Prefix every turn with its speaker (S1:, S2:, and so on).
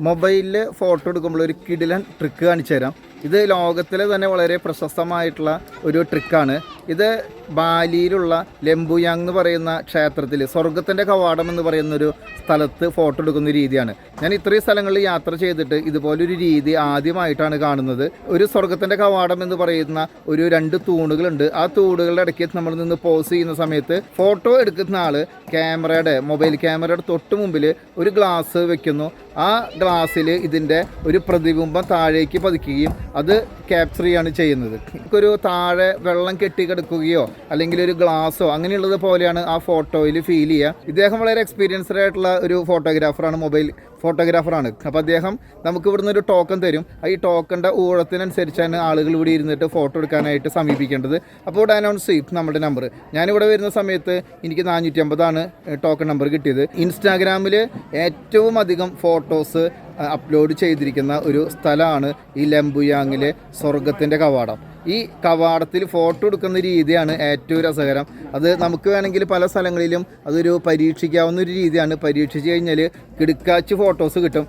S1: മൊബൈലിൽ ഫോട്ടോ എടുക്കുമ്പോൾ ഒരു കിടിലൻ ട്രിക്ക് കാണിച്ചു തരാം ഇത് ലോകത്തിലെ തന്നെ വളരെ പ്രശസ്തമായിട്ടുള്ള ഒരു ട്രിക്കാണ് ഇത് ബാലിയിലുള്ള ലെംബുയാങ് എന്ന് പറയുന്ന ക്ഷേത്രത്തിൽ സ്വർഗത്തിന്റെ കവാടം എന്ന് പറയുന്നൊരു സ്ഥലത്ത് ഫോട്ടോ എടുക്കുന്ന രീതിയാണ്. ഞാൻ ഇത്രയും സ്ഥലങ്ങളിൽ യാത്ര ചെയ്തിട്ട് ഇതുപോലൊരു രീതി ആദ്യമായിട്ടാണ് കാണുന്നത്. ഒരു സ്വർഗത്തിന്റെ കവാടം എന്ന് പറയുന്ന ഒരു രണ്ട് തൂണുകളുണ്ട്. ആ തൂണുകളുടെ ഇടയ്ക്ക് നമ്മൾ നിന്ന് പോസ് ചെയ്യുന്ന സമയത്ത് ഫോട്ടോ എടുക്കുന്ന ആൾ ക്യാമറയുടെ മൊബൈൽ ക്യാമറയുടെ തൊട്ട് മുമ്പിൽ ഒരു ഗ്ലാസ് വെക്കുന്നു. ആ ഗ്ലാസ്സിൽ ഇതിന്റെ ഒരു പ്രതിബിംബം താഴേക്ക് പതിക്കുകയും അത് ക്യാപ്ചർ ചെയ്യാണ് ചെയ്യുന്നത്. ഒരു താഴെ വെള്ളം കെട്ടിക്കിടക്കുകയോ അല്ലെങ്കിൽ ഒരു ഗ്ലാസ്സോ അങ്ങനെയുള്ളത് പോലെയാണ് ആ ഫോട്ടോയിൽ ഫീൽ ചെയ്യുക. ഇദ്ദേഹം വളരെ എക്സ്പീരിയൻസ്ഡ് ആയിട്ടുള്ള ഒരു ഫോട്ടോഗ്രാഫറാണ് മൊബൈൽ ഫോട്ടോഗ്രാഫറാണ് അപ്പോൾ അദ്ദേഹം നമുക്ക് ഇവിടുന്ന് ഒരു ടോക്കൺ തരും. ഈ ടോക്കണിന്റെ ഊഴത്തിനനുസരിച്ചാണ് ആളുകൾ ഇവിടെ ഇരുന്നിട്ട് ഫോട്ടോ എടുക്കാനായിട്ട് സമീപിക്കേണ്ടത്. അപ്പോൾ ഇവിടെ അനൗൺസ് ചെയ്യും നമ്മുടെ നമ്പർ ഞാനിവിടെ വരുന്ന സമയത്ത് എനിക്ക് നാനൂറ്റി അമ്പതാണ് ടോക്കൺ നമ്പർ കിട്ടിയത്. ഇൻസ്റ്റാഗ്രാമിൽ ഏറ്റവും അധികം ഫോട്ടോസ് അപ്ലോഡ് ചെയ്തിരിക്കുന്ന ഒരു സ്ഥലമാണ് ഈ ലംബുയാങ്ങിലെ സ്വർഗത്തിന്റെ കവാടം. ഈ കവാടത്തിൽ ഫോട്ടോ എടുക്കുന്ന രീതിയാണ് ഏറ്റവും രസകരം. അത് നമുക്ക് വേണമെങ്കിൽ പല സ്ഥലങ്ങളിലും അതൊരു പരീക്ഷിക്കാവുന്ന ഒരു രീതിയാണ്. പരീക്ഷിച്ച് കഴിഞ്ഞാൽ കിടുക്കാച്ച് ഫോട്ടോസ് കിട്ടും.